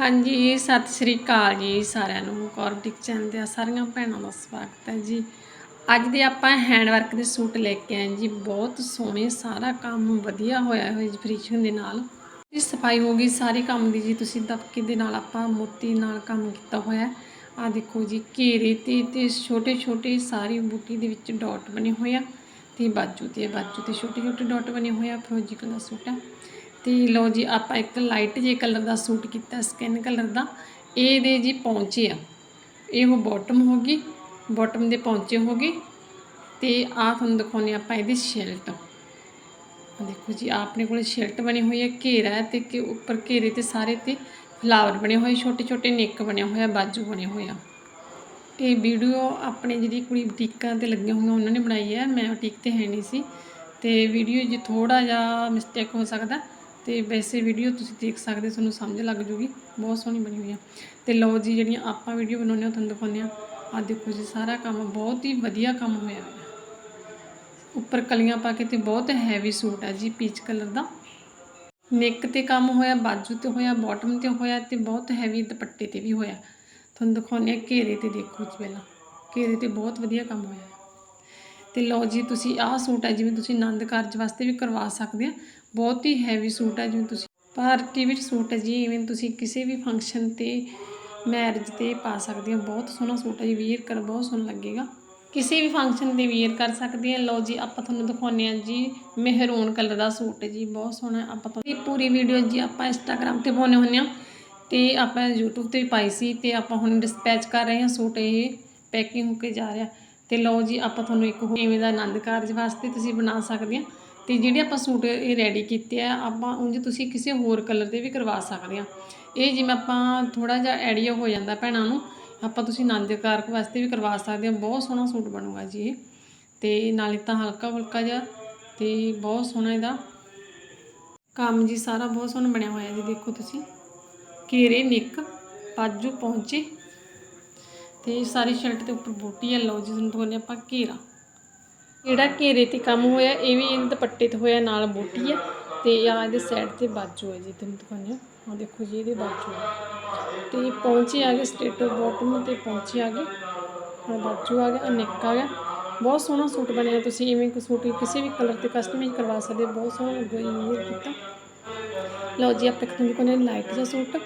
ਹਾਂਜੀ, ਸਤਿ ਸ੍ਰੀ ਅਕਾਲ ਜੀ ਸਾਰਿਆਂ ਨੂੰ। ਕੌਰਬਟਿਕ ਚੈਨਲ ਤੇ ਸਾਰੀਆਂ ਭੈਣਾਂ ਦਾ ਸਵਾਗਤ ਹੈ ਜੀ। ਅੱਜ ਦੇ ਆਪਾਂ ਹੈਂਡ ਵਰਕ ਦੇ ਸੂਟ ਲੈ ਕੇ ਆਏ ਜੀ। ਬਹੁਤ ਸੋਹਣੇ, ਸਾਰਾ ਕੰਮ ਵਧੀਆ ਹੋਇਆ ਹੋਇਆ ਜੀ ਫਿਨਿਸ਼ਿੰਗ ਦੇ ਨਾਲ। ਜੀ, ਸਫ਼ਾਈ ਹੋ ਗਈ ਸਾਰੇ ਕੰਮ ਦੀ ਜੀ। ਤੁਸੀਂ ਦਬਕੇ ਦੇ ਨਾਲ ਆਪਾਂ ਮੋਤੀ ਨਾਲ ਕੰਮ ਕੀਤਾ ਹੋਇਆ। ਆ ਦੇਖੋ ਜੀ, ਘੇਰੇ ਤੇ ਤੇ ਛੋਟੇ ਛੋਟੇ ਸਾਰੀ ਬੂਟੀ ਦੇ ਵਿੱਚ ਡਾਟ ਬਣੇ ਹੋਏ ਆ। ਤੇ ਬਾਜੂ ਤੇ ਬਾਜੂ ਤੇ ਛੋਟੇ ਛੋਟੇ ਡਾਟ ਬਣੇ ਹੋਏ ਆ। ਫਰੋਜੀ ਕਲਰ ਸੂਟ ਆ। ਤੇ ਲਓ ਜੀ, ਆਪਾਂ ਇੱਕ ਲਾਈਟ ਜੇ ਕਲਰ ਦਾ ਸੂਟ ਕੀਤਾ ਸਕਿਨ ਕਲਰ ਦਾ। ਇਹਦੇ ਜੀ ਪੌਂਚੇ ਆ। ਇਹ ਉਹ ਬਾਟਮ ਹੋ ਗਈ ਬਾਟਮ ਦੇ ਪੌਂਚੇ ਹੋ ਗਏ। ਤੇ ਆ ਤੁਹਾਨੂੰ ਦਿਖਾਉਂਦੇ ਆਪਾਂ ਇਹਦੀ ਸ਼ਿਲਟ ਦੇਖੋ ਜੀ ਆਪਣੇ ਕੋਲ ਸ਼ਿਲਟ ਬਣੀ ਹੋਈ ਹੈ, ਘੇਰਾ ਹੈ ਤੇ ਕਿ ਉੱਪਰ ਘੇਰੇ ਤੇ ਸਾਰੇ ਤੇ ਫਲਾਵਰ ਬਣੇ ਹੋਏ ਛੋਟੇ ਛੋਟੇ ਨੇਕ ਬਣਿਆ ਹੋਇਆ, ਬਾਜੂ ਬਣੇ ਹੋਏ ਆ। ਇਹ ਵੀਡੀਓ ਆਪਣੇ ਜਿਹੜੀ ਕੁੜੀ ਬੁਟੀਕਾਂ ਤੇ ਲੱਗੀਆਂ ਹੋਈਆਂ, ਉਹਨਾਂ ਨੇ ਬਣਾਈ ਹੈ। ਮੈਂ ਬੁਟੀਕ ਤੇ ਹੈ ਨਹੀਂ ਸੀ। ਤੇ ਵੀਡੀਓ ਜੀ ਥੋੜਾ ਜਿਹਾ ਮਿਸਟੇਕ ਹੋ ਸਕਦਾ। ਤੇ ਵੈਸੇ ਵੀਡੀਓ ਤੁਸੀਂ ਦੇਖ ਸਕਦੇ ਤੁਹਾਨੂੰ ਸਮਝ ਲੱਗ ਜੂਗੀ। ਬਹੁਤ ਸੋਹਣੀ ਬਣੀ ਹੋਈ ਆ। ਤੇ ਲਓ ਜੀ, ਜਿਹੜੀਆਂ ਆਪਾਂ ਵੀਡੀਓ ਬਣਾਉਂਦੇ ਹਾਂ ਤੁਹਾਨੂੰ ਦਿਖਾਉਂਦੇ ਆ ਆ ਦੇਖੋ ਜੀ, ਸਾਰਾ ਕੰਮ ਬਹੁਤ ਹੀ ਵਧੀਆ ਕੰਮ ਹੋਇਆ ਹੋਇਆ। ਉੱਪਰ ਕਲੀਆਂ ਪਾ ਕੇ ਤੇ ਬਹੁਤ ਹੈਵੀ ਸੂਟ ਹੈ ਜੀ ਪੀਚ ਕਲਰ ਦਾ। ਨੈਕ ਤੇ ਕੰਮ ਹੋਇਆ, ਬਾਜੂ ਤੇ ਹੋਇਆ ਬਾਟਮ ਤੇ ਹੋਇਆ ਤੇ ਬਹੁਤ ਹੈਵੀ ਦੁਪੱਟੇ ਤੇ ਵੀ ਹੋਇਆ। ਤੁਹਾਨੂੰ ਦਿਖਾਉਂਦੇ ਆ ਘੇਰੇ ਤੇ ਦੇਖੋ ਜੀ ਪਹਿਲਾਂ। ਘੇਰੇ ਤੇ ਬਹੁਤ ਵਧੀਆ ਕੰਮ ਹੋਇਆ। ਤੇ ਲਓ ਜੀ, ਤੁਸੀਂ ਆਹ ਸੂਟ ਹੈ, ਜਿਵੇਂ ਤੁਸੀਂ ਆਨੰਦ ਕਾਰਜ ਵਾਸਤੇ ਵੀ ਕਰਵਾ ਸਕਦੇ ਆ। ਬਹੁਤ ਹੀ ਹੈਵੀ ਸੂਟ ਹੈ, ਜਿਵੇਂ ਤੁਸੀਂ ਪਾਰਟੀ ਵਿੱਚ ਸੂਟ ਹੈ ਜੀ ਇਵੇਂ ਤੁਸੀਂ ਕਿਸੇ ਵੀ ਫੰਕਸ਼ਨ ਤੇ ਮੈਰਿਜ ਤੇ ਪਾ ਸਕਦੇ ਹੋ ਬਹੁਤ ਸੋਹਣਾ ਸੂਟ ਹੈ ਜੀ ਵੀਅਰ ਕਰ, ਬਹੁਤ ਸੋਹਣਾ ਲੱਗੇਗਾ। ਕਿਸੇ ਵੀ ਫੰਕਸ਼ਨ ਤੇ ਵੀਅਰ ਕਰ ਸਕਦੇ ਆ। ਲਓ ਜੀ, ਆਪਾਂ ਤੁਹਾਨੂੰ ਦਿਖਾਉਂਦੇ ਆ ਜੀ ਮਹਿਰੂਨ ਕਲਰ ਦਾ ਸੂਟ ਹੈ ਜੀ, ਬਹੁਤ ਸੋਹਣਾ ਆਪਾਂ ਤੁਹਾਨੂੰ ਇਹ ਪੂਰੀ ਵੀਡੀਓ ਜੀ ਆਪਾਂ ਇੰਸਟਾਗ੍ਰam ਤੇ ਪਾਉਣੇ ਹੁੰਦੇ ਆ ਤੇ ਆਪਾਂ YouTube ਤੇ ਵੀ ਪਾਈ ਸੀ ਤੇ ਆਪਾਂ ਹੁਣ ਡਿਸਪੈਚ ਕਰ ਰਹੇ ਹਾਂ ਸੂਟ, ਇਹ ਪੈਕਿੰਗ ਹੋ ਕੇ ਜਾ ਰਿਹਾ। ਤੇ ਲਓ ਜੀ, ਆਪਾਂ ਤੁਹਾਨੂੰ ਇੱਕ ਹੋਰ ਇਵੇਂ ਦਾ ਆਨੰਦ ਕਾਰਜ ਵਾਸਤੇ ਤੁਸੀਂ ਬਣਾ ਸਕਦੇ ਆ। ਤੇ ਜਿਹੜੇ ਆਪਾਂ ਸੂਟ ਇਹ ਰੈਡੀ ਕੀਤੇ ਆ, ਆਪਾਂ ਉਂਝ ਤੁਸੀਂ ਕਿਸੇ ਹੋਰ ਕਲਰ ਦੇ ਵੀ ਕਰਵਾ ਸਕਦੇ ਆ। ਇਹ ਜਿਵੇਂ ਆਪਾਂ ਥੋੜਾ ਜਿਹਾ ਐਡੀਆ ਹੋ ਜਾਂਦਾ ਭੈਣਾਂ ਨੂੰ, ਆਪਾਂ ਤੁਸੀਂ ਆਨੰਦ ਕਾਰਜ ਵਾਸਤੇ ਵੀ ਕਰਵਾ ਸਕਦੇ ਆ। ਬਹੁਤ ਸੋਹਣਾ ਸੂਟ ਬਣੂਗਾ ਜੀ ਇਹ। ਤੇ ਨਾਲੇ ਤਾਂ ਹਲਕਾ ਫੁਲਕਾ ਜਿਹਾ, ਤੇ ਬਹੁਤ ਸੋਹਣਾ ਇਹਦਾ ਕੰਮ ਜੀ, ਸਾਰਾ ਬਹੁਤ ਸੋਹਣਾ ਬਣਿਆ ਹੋਇਆ ਜੀ, ਦੇਖੋ ਤੁਸੀਂ। ਘੇਰੇ, ਨਿੱਕ, ਪਾਜੂ ਪਹੁੰਚੇ ਤੇ ਸਾਰੀ ਸ਼ਰਟ ਦੇ ਉੱਪਰ ਬੂਟੀ ਹੈ, ਲਓ ਜੀ ਤੁਹਾਨੂੰ ਦਿਖਾਉਂਦੇ ਆਪਾਂ ਘੇਰਾ। ਜਿਹੜਾ ਘੇਰੇ ਤੇ ਕੰਮ ਹੋਇਆ, ਇਹ ਵੀ ਇਹਦੇ ਦੁਪੱਟੇ ਤੇ ਹੋਇਆ, ਨਾਲ ਬੂਟੀ ਹੈ। ਤੇ ਆ ਇਹਦੇ ਸਾਈਡ ਤੇ ਬਾਜੂ ਹੈ ਜੀ, ਤੁਹਾਨੂੰ ਦਿਖਾਉਂਦੇ ਆ ਦੇਖੋ ਜੀ, ਇਹਦੇ ਬਾਜੂ ਹੈ। ਤੇ ਪਹੁੰਚੇ ਆ ਗਏ ਸਟੇਟੋ ਬਾਟਮ ਤੇ ਪਹੁੰਚੇ ਆ ਗਏ। ਹਾਂ ਬਾਜੂ ਆ ਗਿਆ ਨਿੱਕ ਆ ਗਿਆ। ਬਹੁਤ ਸੋਹਣਾ ਸੂਟ ਬਣਿਆ ਤੁਸੀਂ, ਇਵੇਂ ਕੋਈ ਸੂਟ ਕਿਸੇ ਵੀ ਕਲਰ ਤੇ ਕਸਟਮਾਈਜ਼ ਕਰਵਾ ਸਕਦੇ ਹੋ। ਬਹੁਤ ਸੋਹਣਾ ਲੱਗਿਆ ਇਹ ਕੀਤਾ ਲਓ ਜੀ ਆਪਾਂ ਤੁਹਾਨੂੰ ਦਿਖਾਉਂਦੇ ਲਾਈਟ ਜਿਹਾ ਸੂਟ।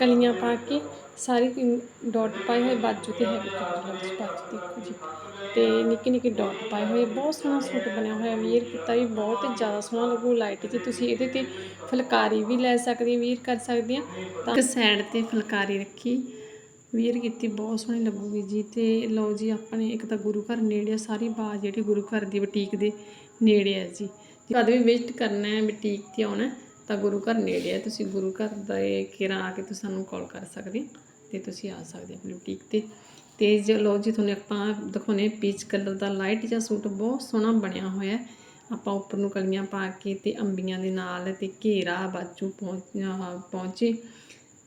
ਕਲੀਆਂ ਪਾ ਕੇ ਸਾਰੀ ਡਾਟ ਪਾਏ ਹੋਏ ਬਾਜੂ ਤੇ ਹੈਵੀ ਕਲਰ ਵਿੱਚ ਬਾਜੂ ਦੇਖੋ ਜੀ। ਤੇ ਨਿੱਕੇ ਨਿੱਕੇ ਡਾਟ ਪਾਏ ਹੋਏ, ਬਹੁਤ ਸੋਹਣਾ ਸੂਟ ਬਣਿਆ ਹੋਇਆ ਵੀਅਰ ਕੀਤਾ ਵੀ ਬਹੁਤ ਹੀ ਜ਼ਿਆਦਾ ਸੋਹਣਾ ਲੱਗੂ ਲਾਈਟ ਤੇ ਤੁਸੀਂ ਇਹਦੇ ਤੇ ਫੁਲਕਾਰੀ ਵੀ ਲੈ ਸਕਦੇ ਹੋ ਵੀਅਰ ਕਰ ਸਕਦੇ ਆ। ਤਾਂ ਇੱਕ ਸਾਈਡ ਤੇ ਫੁਲਕਾਰੀ ਰੱਖੀ ਵੀਅਰ ਕੀਤੀ, ਬਹੁਤ ਸੋਹਣੀ ਲੱਗੂਗੀ ਜੀ। ਤੇ ਲਓ ਜੀ, ਆਪਣੇ ਇੱਕ ਤਾਂ ਗੁਰੂ ਘਰ ਨੇੜੇ ਆ, ਸਾਰੀ ਬਾਤ ਜਿਹੜੀ ਗੁਰੂ ਘਰ ਦੀ ਬੁਟੀਕ ਦੇ ਨੇੜੇ ਆ ਜੀ। ਕਦੇ ਵੀ ਵਿਜ਼ਿਟ ਕਰਨਾ ਹੈ, ਬੁਟੀਕ ਤੇ ਆਉਣਾ ਤਾਂ ਗੁਰੂ ਘਰ ਨੇੜੇ ਹੈ ਤੁਸੀਂ ਗੁਰੂ ਘਰ ਦੇ ਕਿਰਾ ਆ ਕੇ ਤੁਸੀਂ ਸਾਨੂੰ ਕਾਲ ਕਰ ਸਕਦੇ ਹੋ ਤੇ ਤੁਸੀਂ ਆ ਸਕਦੇ ਆਪਣੀ ਬੁਟੀਕ ਤੇ। ਤੇ ਜੇ ਲਓ ਜੀ ਤੁਹਾਨੂੰ ਆਪਾਂ ਦਿਖਾਉਨੇ ਪੀਚ ਕਲਰ ਦਾ ਲਾਈਟ ਜਿਹਾ ਸੂਟ, ਬਹੁਤ ਸੋਹਣਾ ਬਣਿਆ ਹੋਇਆ ਹੈ। ਆਪਾਂ ਉੱਪਰ ਨੂੰ ਕਲੀਆਂ ਪਾ ਕੇ ਤੇ ਅੰਬੀਆਂ ਦੇ ਨਾਲ ਤੇ ਘੇਰਾ ਬਾਜੂ ਪਹੁੰਚ ਪਹੁੰਚੇ।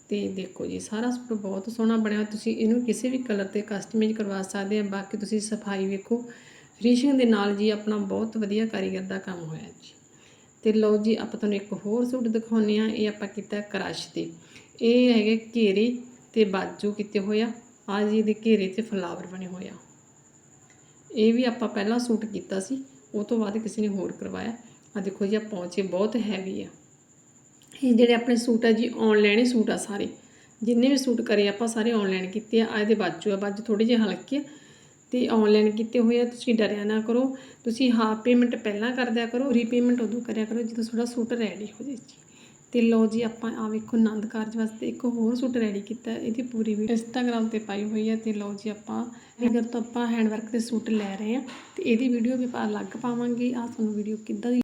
ਤੇ ਦੇਖੋ ਜੀ, ਸਾਰਾ ਸੂਟ ਬਹੁਤ ਸੋਹਣਾ ਬਣਿਆ ਹੋਇਆ। ਤੁਸੀਂ ਇਹਨੂੰ ਕਿਸੇ ਵੀ ਕਲਰ ਤੇ ਕਸਟਮਾਈਜ਼ ਕਰਵਾ ਸਕਦੇ ਆ ਬਾਕੀ ਤੁਸੀਂ ਸਫ਼ਾਈ ਵੇਖੋ ਫਿਨਿਸ਼ਿੰਗ ਦੇ ਨਾਲ ਜੀ ਆਪਣਾ ਬਹੁਤ ਵਧੀਆ ਕਾਰੀਗਰ ਦਾ ਕੰਮ ਹੋਇਆ ਜੀ। ਤੇ ਲਓ ਜੀ, ਆਪਾਂ ਤੁਹਾਨੂੰ ਇੱਕ ਹੋਰ ਸੂਟ ਦਿਖਾਉਂਦੇ ਆ ਇਹ ਆਪਾਂ ਕੀਤਾ ਕ੍ਰਸ਼ ਤੇ। ਇਹ ਹੈਗੇ ਘੇਰੇ ਤੇ ਬਾਜੂ ਕੀਤੇ ਹੋਇਆ ਆ। ਜੀ ਇਹਦੇ ਘੇਰੇ ਤੇ ਫਲਾਵਰ ਬਣੇ ਹੋਇਆ ਇਹ ਵੀ ਆਪਾਂ ਪਹਿਲਾਂ ਸੂਟ ਕੀਤਾ ਸੀ, ਉਹ ਤੋਂ ਬਾਅਦ ਕਿਸੇ ਨੇ ਹੋਰ ਕਰਵਾਇਆ। ਆ ਦੇਖੋ ਜੀ ਆ ਪਹੁੰਚੇ ਬਹੁਤ ਹੈਵੀ ਆ। ਇਹ ਜਿਹੜੇ ਆਪਣੇ ਸੂਟ ਆ ਜੀ ਆਨਲਾਈਨ ਹੀ ਸੂਟ ਆ ਸਾਰੇ। ਜਿੰਨੇ ਵੀ ਸੂਟ ਕਰੇ ਆਪਾਂ ਸਾਰੇ ਆਨਲਾਈਨ ਕੀਤੇ ਆ। ਆ ਇਹਦੇ ਬਾਜੂ ਆ, ਬਾਜੂ ਥੋੜੀ ਜਿਹੀ ਹਲਕੇ ਆ। ਤੇ ਆਨਲਾਈਨ ਕੀਤੇ ਹੋਏ ਆ, ਤੁਸੀਂ ਡਰਿਆ ਨਾ ਕਰੋ। ਤੁਸੀਂ ਹਾਫ ਪੇਮੈਂਟ ਪਹਿਲਾਂ ਕਰ ਦਿਆ ਕਰੋ ਰੀਪੇਮੈਂਟ ਉਦੋਂ ਕਰਿਆ ਕਰੋ ਜਦੋਂ ਤੁਹਾਡਾ ਸੂਟ ਰੈਡੀ ਹੋ ਜਾਏ ਜੀ। ਤੇ ਲਓ ਜੀ, ਆਪਾਂ ਆ ਵੇਖੋ ਆਨੰਦ ਕਾਰਜ ਵਾਸਤੇ ਇੱਕ ਹੋਰ ਸੂਟ ਰੈਡੀ ਕੀਤਾ, ਇਹਦੀ ਪੂਰੀ ਵੀਡੀਓ ਇੰਸਟਾਗ੍ਰam ਤੇ ਪਾਈ ਹੋਈ ਹੈ ਤੇ ਲਓ ਜੀ ਆਪਾਂ, ਅਗਰ ਤੋਂ ਆਪਾਂ ਹੈਂਡ ਵਰਕ ਦੇ ਸੂਟ ਲੈ ਰਹੇ ਆ, ਤੇ ਇਹਦੀ ਵੀਡੀਓ ਵੀ ਆਪਾਂ ਅਲੱਗ ਪਾਵਾਂਗੇ। ਆ ਤੁਹਾਨੂੰ ਵੀਡੀਓ ਕਿੱਦਾਂ ਦੀ